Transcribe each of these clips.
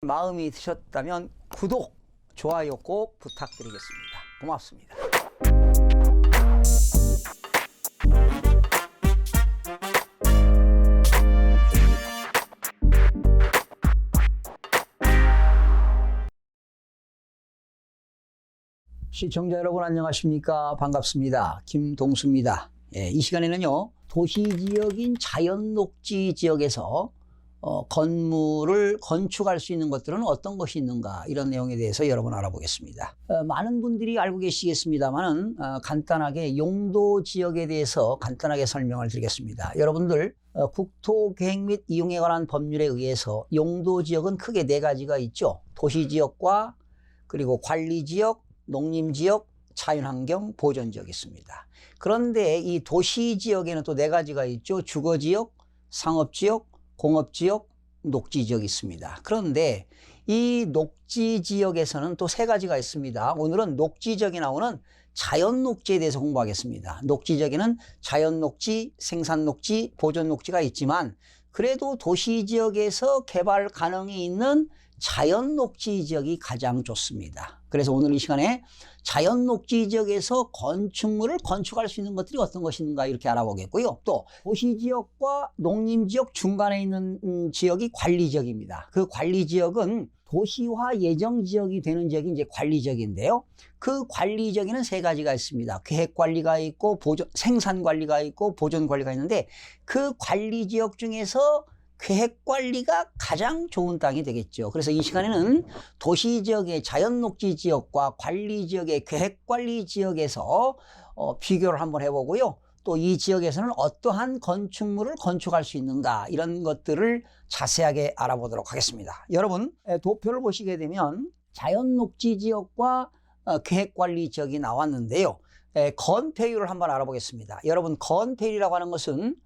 마음이 드셨다면 구독, 좋아요 꼭 부탁드리겠습니다. 고맙습니다. 시청자 여러분 안녕하십니까 반갑습니다 김동수입니다 예, 이 시간에는요 도시 지역인 자연 녹지 지역에서 어, 건물을 건축할 수 있는 것들은 어떤 것이 있는가 이런 내용에 대해서 여러분 알아보겠습니다 어, 많은 분들이 알고 계시겠습니다만은 어, 간단하게 용도 지역에 대해서 간단하게 설명을 드리겠습니다 여러분들 어, 국토계획 및 이용에 관한 법률에 의해서 용도 지역은 크게 네 가지가 있죠 도시 지역과 그리고 관리 지역 농림 지역, 자연환경, 보존 지역이 있습니다. 그런데 이 도시 지역에는 또 네 가지가 있죠. 주거 지역, 상업 지역, 공업지역, 녹지지역이 있습니다. 그런데 이 녹지지역에서는 또 세 가지가 있습니다. 오늘은 녹지지역에 나오는 자연 녹지에 대해서 공부하겠습니다. 녹지지역에는 자연 녹지, 생산 녹지, 보존 녹지가 있지만 그래도 도시 지역에서 개발 가능이 있는 자연 녹지 지역이 가장 좋습니다. 그래서 오늘 이 시간에 자연 녹지 지역에서 건축물을 건축할 수 있는 것들이 어떤 것인가 이렇게 알아보겠고요. 또 도시 지역과 농림 지역 중간에 있는 음, 지역이 관리 지역입니다. 그 관리 지역은 도시화 예정 지역이 되는 지역이 이제 관리 지역인데요. 그 관리 지역에는 세 가지가 있습니다. 계획 관리가 있고 보존, 생산 관리가 있고 보존 관리가 있는데 그 관리 지역 중에서 계획 관리가 가장 좋은 땅이 되겠죠. 그래서 이 시간에는 도시 지역의 자연 녹지 지역과 관리 지역의 계획 관리 지역에서 어, 비교를 한번 해보고요. 또 이 지역에서는 어떠한 건축물을 건축할 수 있는가 이런 것들을 자세하게 알아보도록 하겠습니다. 여러분 에, 도표를 보시게 되면 자연 녹지 지역과 어, 계획 관리 지역이 나왔는데요. 에, 건폐율을 한번 알아보겠습니다. 여러분 건폐율이라고 하는 것은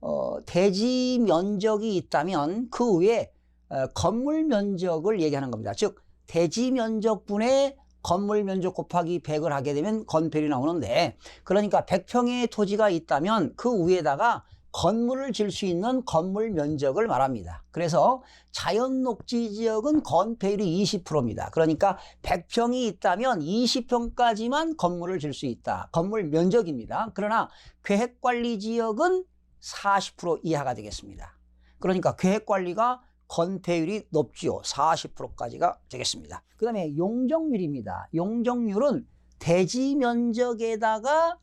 어, 대지 면적이 있다면 그 위에 어, 건물 면적을 얘기하는 겁니다. 즉 대지 면적분의 건물 면적 곱하기 100을 하게 되면 건폐율이 나오는데 그러니까 100평의 토지가 있다면 그 위에다가 건물을 질 수 있는 건물 면적을 말합니다. 그래서 자연 녹지 지역은 건폐율이 20%입니다. 그러니까 100평이 있다면 20평까지만 건물을 질 수 있다. 건물 면적입니다. 그러나 계획 관리 지역은 40% 이하가 되겠습니다. 그러니까 계획 관리가 건폐율이 높지요. 40%까지가 되겠습니다. 그 다음에 용적률입니다. 용적률은 대지 면적에다가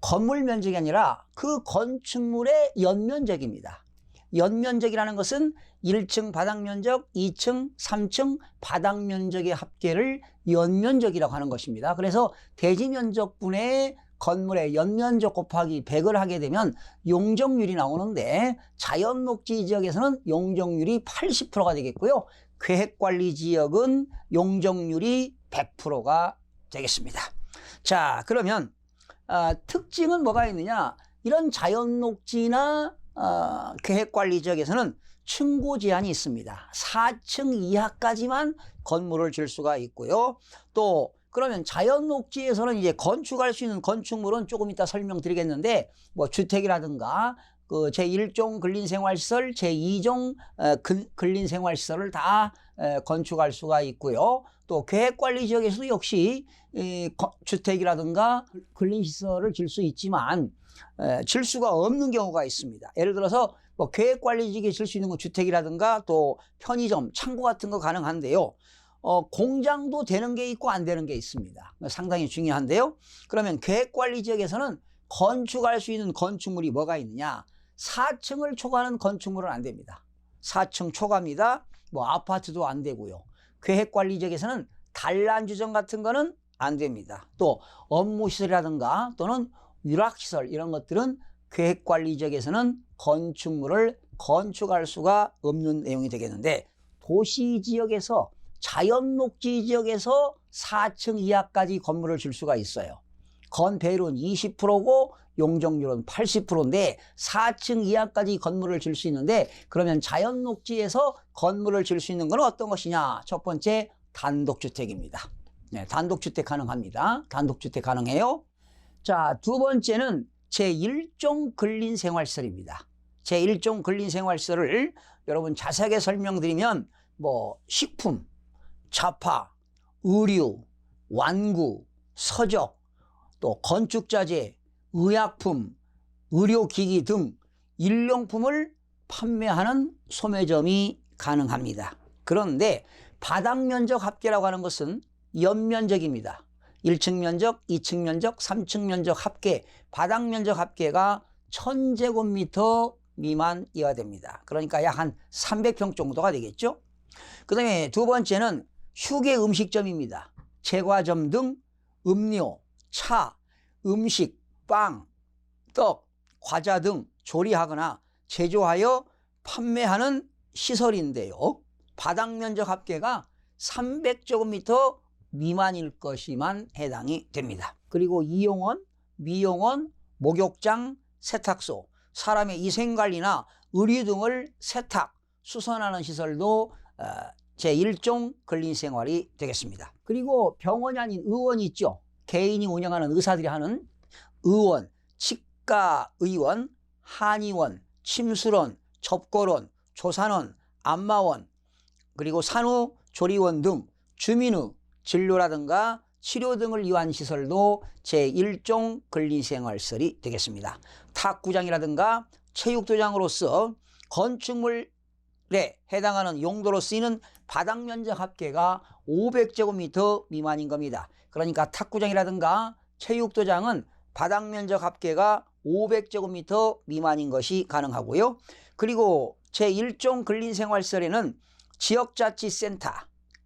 건물 면적이 아니라 그 건축물의 연면적입니다. 연면적이라는 것은 1층 바닥 면적, 2층, 3층 바닥 면적의 합계를 연면적이라고 하는 것입니다. 그래서 대지 면적분의 건물의 연면적 곱하기 100을 하게 되면 용적률이 나오는데 자연 녹지 지역에서는 용적률이 80%가 되겠고요. 계획관리 지역은 용적률이 100%가 되겠습니다. 자, 그러면 아, 특징은 뭐가 있느냐? 이런 자연 녹지나 어, 계획관리 지역에서는 층고 제한이 있습니다. 4층 이하까지만 건물을 질 수가 있고요. 또 그러면 자연 녹지에서는 이제 건축할 수 있는 건축물은 조금 이따 설명드리겠는데 뭐 주택이라든가 그 제1종 근린생활시설, 제2종 어, 근린생활시설을 다 건축할 수가 있고요. 또 계획관리 지역에서도 역시 주택이라든가 근린시설을 질 수 있지만 질 수가 없는 경우가 있습니다. 예를 들어서 뭐 계획관리 지역에 질 수 있는 건 주택이라든가 또 편의점, 창고 같은 거 가능한데요. 어, 공장도 되는 게 있고 안 되는 게 있습니다. 상당히 중요한데요. 그러면 계획관리 지역에서는 건축할 수 있는 건축물이 뭐가 있느냐? 4층을 초과하는 건축물은 안 됩니다. 4층 초과입니다. 뭐 아파트도 안 되고요. 계획관리 지역에서는 단란주점 같은 거는 안 됩니다. 또 업무 시설이라든가 또는 유락 시설 이런 것들은 계획관리 지역에서는 건축물을 건축할 수가 없는 내용이 되겠는데 도시 지역에서 자연 녹지 지역에서 4층 이하까지 건물을 질 수가 있어요. 건배율은 20%고 용적률은 80%인데 4층 이하까지 건물을 질 수 있는데 그러면 자연 녹지에서 건물을 질 수 있는 건 어떤 것이냐? 첫 번째 단독주택입니다. 네, 단독주택 가능합니다. 단독주택 가능해요. 자, 두 번째는 제1종 근린생활시설입니다. 제1종 근린생활시설을 여러분 자세하게 설명드리면 뭐 식품, 자파, 의류, 완구, 서적, 또 건축자재, 의약품, 의료기기 등 일용품을 판매하는 소매점이 가능합니다. 그런데 바닥 면적 합계라고 하는 것은 연면적입니다. 1층 면적, 2층 면적, 3층 면적 합계, 바닥 면적 합계가 1000제곱미터 미만이어야 됩니다. 그러니까 약 한 300평 정도가 되겠죠. 그 다음에 두 번째는 휴게 음식점입니다. 제과점 등 음료, 차, 음식, 빵, 떡, 과자 등 조리하거나 제조하여 판매하는 시설인데요. 바닥 면적 합계가 300제곱미터 미만일 것이만 해당이 됩니다. 그리고 이용원, 미용원, 목욕장, 세탁소, 사람의 위생관리나 의류 등을 세탁, 수선하는 시설도 어, 제1종 근린생활이 되겠습니다. 그리고 병원이 아닌 의원이 있죠. 개인이 운영하는 의사들이 하는 의원, 치과 의원, 한의원, 침술원, 접골원, 조산원, 안마원, 그리고 산후 조리원 등 주민의 진료라든가 치료 등을 위한 시설도 제1종 근린생활설이 되겠습니다. 탁구장이라든가 체육도장으로서 건축물 에 해당하는 용도로 쓰이는 바닥 면적 합계가 500제곱미터 미만인 겁니다. 그러니까 탁구장이라든가 체육도장은 바닥 면적 합계가 500제곱미터 미만인 것이 가능하고요. 그리고 제1종 근린생활설에는 지역자치센터,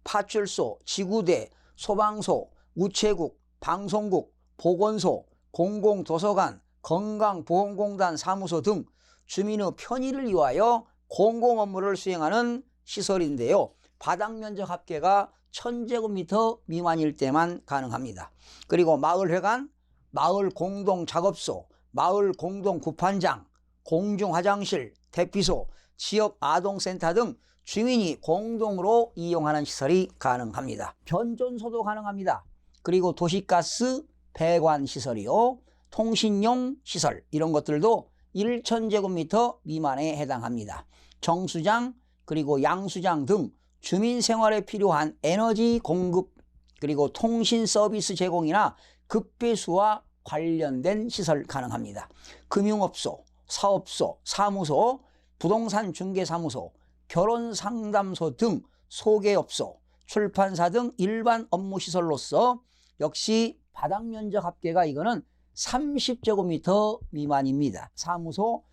파출소, 지구대, 소방소, 우체국, 방송국, 보건소, 공공도서관, 건강보험공단 사무소 등 주민의 편의를 위하여 공공 업무를 수행하는 시설인데요. 바닥 면적 합계가 1000제곱미터 미만일 때만 가능합니다. 그리고 마을회관, 마을 공동 작업소, 마을 공동 구판장, 공중 화장실, 대피소, 지역 아동센터 등 주민이 공동으로 이용하는 시설이 가능합니다. 변전소도 가능합니다. 그리고 도시가스 배관 시설이요. 통신용 시설 이런 것들도 1천제곱미터 미만에 해당합니다. 정수장 그리고 양수장 등 주민 생활에 필요한 에너지 공급 그리고 통신 서비스 제공이나 급배수와 관련된 시설 가능합니다. 금융업소, 사업소, 사무소, 부동산 중개사무소, 결혼 상담소 등 소개업소, 출판사 등 일반 업무 시설로서 역시 바닥 면적 합계가 이거는 30제곱미터 미만입니다. 사무소,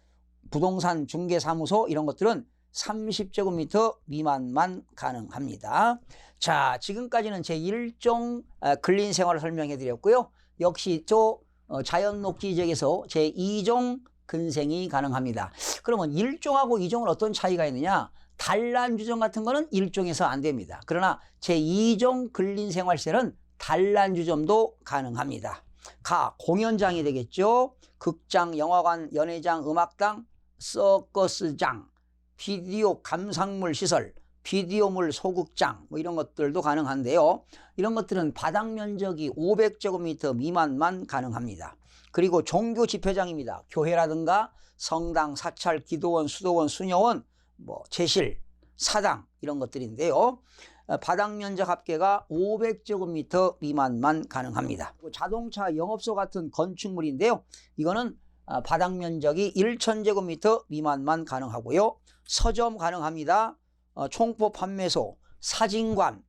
부동산 중개사무소 이런 것들은 30제곱미터 미만만 가능합니다. 자, 지금까지는 제1종 근린 생활을 설명해 드렸고요. 역시 또 어, 자연 녹지 지역에서 제2종 근생이 가능합니다. 그러면 1종하고 2종은 어떤 차이가 있느냐? 단란 주점 같은 거는 1종에서 안 됩니다. 그러나 제2종 근린 생활셀은 단란 주점도 가능합니다. 가 공연장이 되겠죠. 극장, 영화관, 연회장, 음악당, 서커스장, 비디오 감상물 시설, 비디오물 소극장 뭐 이런 것들도 가능한데요. 이런 것들은 바닥 면적이 500제곱미터 미만만 가능합니다. 그리고 종교 집회장입니다. 교회라든가 성당, 사찰, 기도원, 수도원, 수녀원, 뭐 제실, 사당 이런 것들인데요. 어, 바닥 면적 합계가 500제곱미터 미만만 가능합니다. 자동차 영업소 같은 건축물인데요. 이거는 어, 바닥 면적이 1000제곱미터 미만만 가능하고요. 서점 가능합니다. 어, 총포 판매소, 사진관,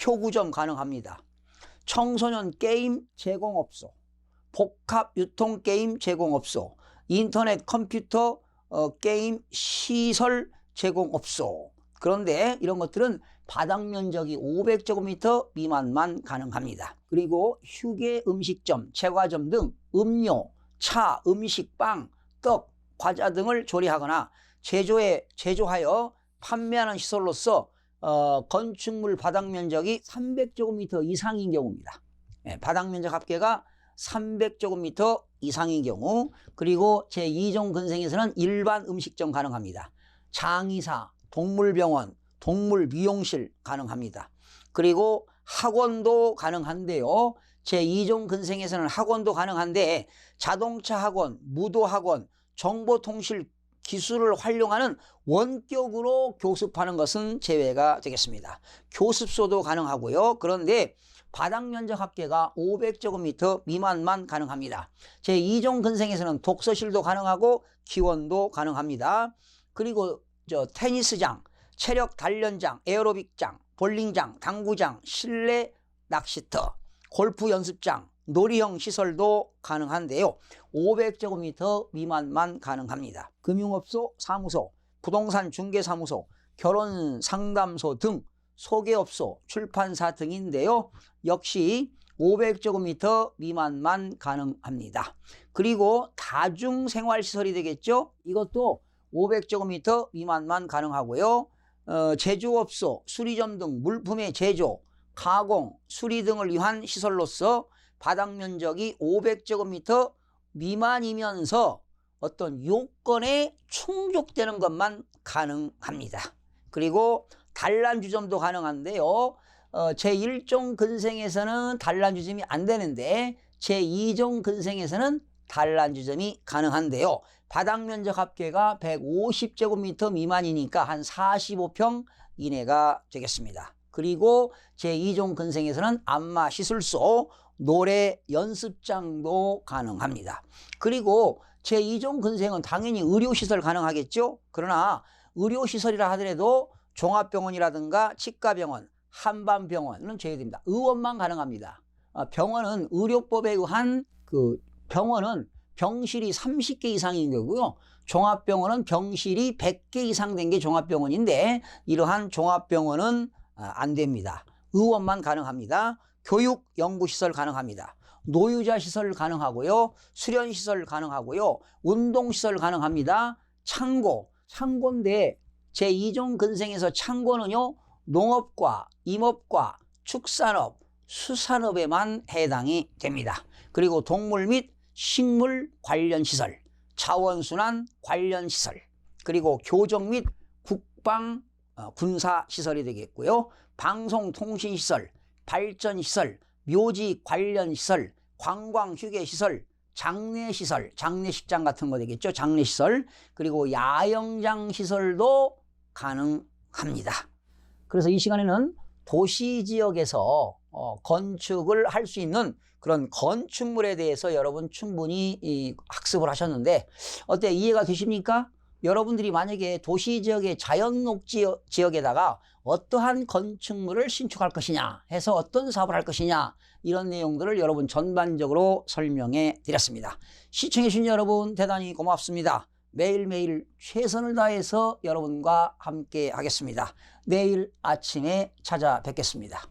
표구점 가능합니다. 청소년 게임 제공업소, 복합 유통 게임 제공업소, 인터넷 컴퓨터 어, 게임 시설 제공업소. 그런데 이런 것들은 바닥 면적이 500제곱미터 미만만 가능합니다. 그리고 휴게 음식점, 제과점 등 음료, 차, 음식, 빵, 떡, 과자 등을 조리하거나 제조에 제조하여 판매하는 시설로서 어, 건축물 바닥 면적이 300제곱미터 이상인 경우입니다. 예, 바닥 면적 합계가 300제곱미터 이상인 경우 그리고 제2종 근생에서는 일반 음식점 가능합니다. 장의사, 동물병원, 동물 미용실 가능합니다. 그리고 학원도 가능한데요. 제2종 근생에서는 학원도 가능한데 자동차 학원, 무도 학원, 정보통신 기술을 활용하는 원격으로 교습하는 것은 제외가 되겠습니다. 교습소도 가능하고요. 그런데 바닥 면적 합계가 500제곱미터 미만만 가능합니다. 제2종 근생에서는 독서실도 가능하고 기원도 가능합니다. 그리고 저 테니스장, 체력 단련장, 에어로빅장, 볼링장, 당구장, 실내 낚시터, 골프 연습장, 놀이형 시설도 가능한데요. 500제곱미터 미만만 가능합니다. 금융업소, 사무소, 부동산 중개사무소, 결혼 상담소 등 소개업소, 출판사 등인데요. 역시 500제곱미터 미만만 가능합니다. 그리고 다중생활시설이 되겠죠. 이것도 500제곱미터 미만만 가능하고요. 어, 제조업소, 수리점 등 물품의 제조, 가공, 수리 등을 위한 시설로서 바닥 면적이 500제곱미터 미만이면서 어떤 요건에 충족되는 것만 가능합니다. 그리고 단란주점도 가능한데요. 어, 제1종 근생에서는 단란주점이 안 되는데 제2종 근생에서는 단란주점이 가능한데요. 바닥 면적 합계가 150제곱미터 미만이니까 한 45평 이내가 되겠습니다. 그리고 제2종 근생에서는 안마 시술소, 노래 연습장도 가능합니다. 그리고 제2종 근생은 당연히 의료시설 가능하겠죠? 그러나 의료시설이라 하더라도 종합병원이라든가 치과병원, 한반병원은 제외됩니다. 의원만 가능합니다. 아, 병원은 의료법에 의한 그 병원은 병실이 30개 이상인 거고요. 종합병원은 병실이 100개 이상 된 게 종합병원인데 이러한 종합병원은 아, 안 됩니다. 의원만 가능합니다. 교육 연구시설 가능합니다. 노유자 시설 가능하고요. 수련 시설 가능하고요. 운동 시설 가능합니다. 창고, 창고인데 제2종 근생에서 창고는요. 농업과 임업과 축산업, 수산업에만 해당이 됩니다. 그리고 동물 및 식물 관련 시설, 자원순환 관련 시설, 그리고 교정 및 국방 어, 군사 시설이 되겠고요. 방송통신 시설, 발전 시설, 묘지 관련 시설, 관광 휴게 시설, 장례 시설, 장례식장 같은 거 되겠죠. 장례 시설, 그리고 야영장 시설도 가능합니다. 그래서 이 시간에는 도시 지역에서 어, 건축을 할 수 있는 그런 건축물에 대해서 여러분 충분히 이, 학습을 하셨는데 어때 이해가 되십니까? 여러분들이 만약에 도시 지역의 자연 녹지 지역에다가 어떠한 건축물을 신축할 것이냐 해서 어떤 사업을 할 것이냐 이런 내용들을 여러분 전반적으로 설명해 드렸습니다. 시청해 주신 여러분 대단히 고맙습니다. 매일매일 최선을 다해서 여러분과 함께 하겠습니다. 내일 아침에 찾아뵙겠습니다.